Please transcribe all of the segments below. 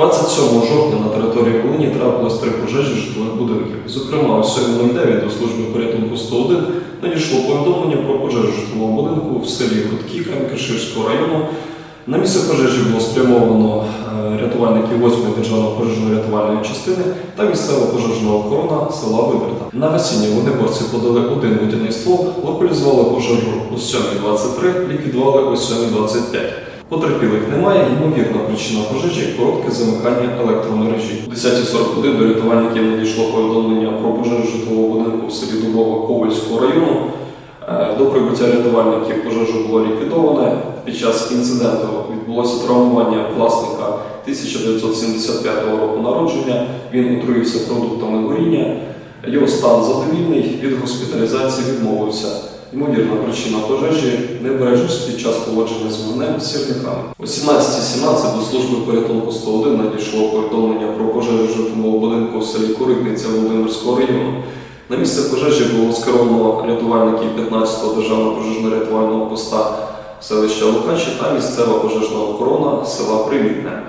27 жовтня на території Волині трапилось три пожежі житлових будинків. Зокрема, о 7.09 до служби порятунку 101 надійшло повідомлення про пожежу житлового будинку в селі Гудки Кам'янкаширського району. На місце пожежі було спрямовано е, рятувальників 8-ї державної пожежно-рятувальної частини та місцева пожежна охорона села Виберта. На гасіння вогнеборці подали один водяний ствол, локалізували пожежу о 7.23, ліквідували о 7.25. Потерпілих немає, ймовірна причина пожежі коротке замикання електромережі. О 10.41 до рятувальників надійшло повідомлення про пожежу житлового будинку в селі Дубова Ковальського району. Е, До прибуття рятувальників пожежу було ліквідоване. Під час інциденту відбулося травмування власника 1975 року народження. Він отруївся продуктами горіння. Його стан задовільний, від госпіталізації відмовився. Ймовірна причина пожежі небережність під час поводження з вогнем з сірниками. О 17.17 до служби порятунку 101 надійшло повідомлення про пожежу житлового будинку в селі Куритниця Володимирського району. На місце пожежі було скеровано рятувальників 15-го державного пожежно-рятувального поста селища Лукачі та місцева пожежна охорона села Привітне.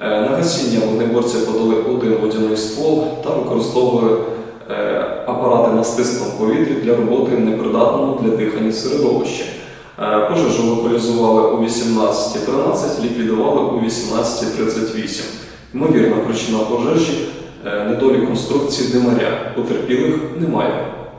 Е, На гасіння вогнеборці подали один водяний ствол та використовували е, апарати на стисному повітрі для роботи в непридатному для дихання середовищі. Е, Пожежу локалізували о 18.13, ліквідували о 18.38. Ймовірна причина пожежі е, недолік конструкції димаря. Потерпілих немає.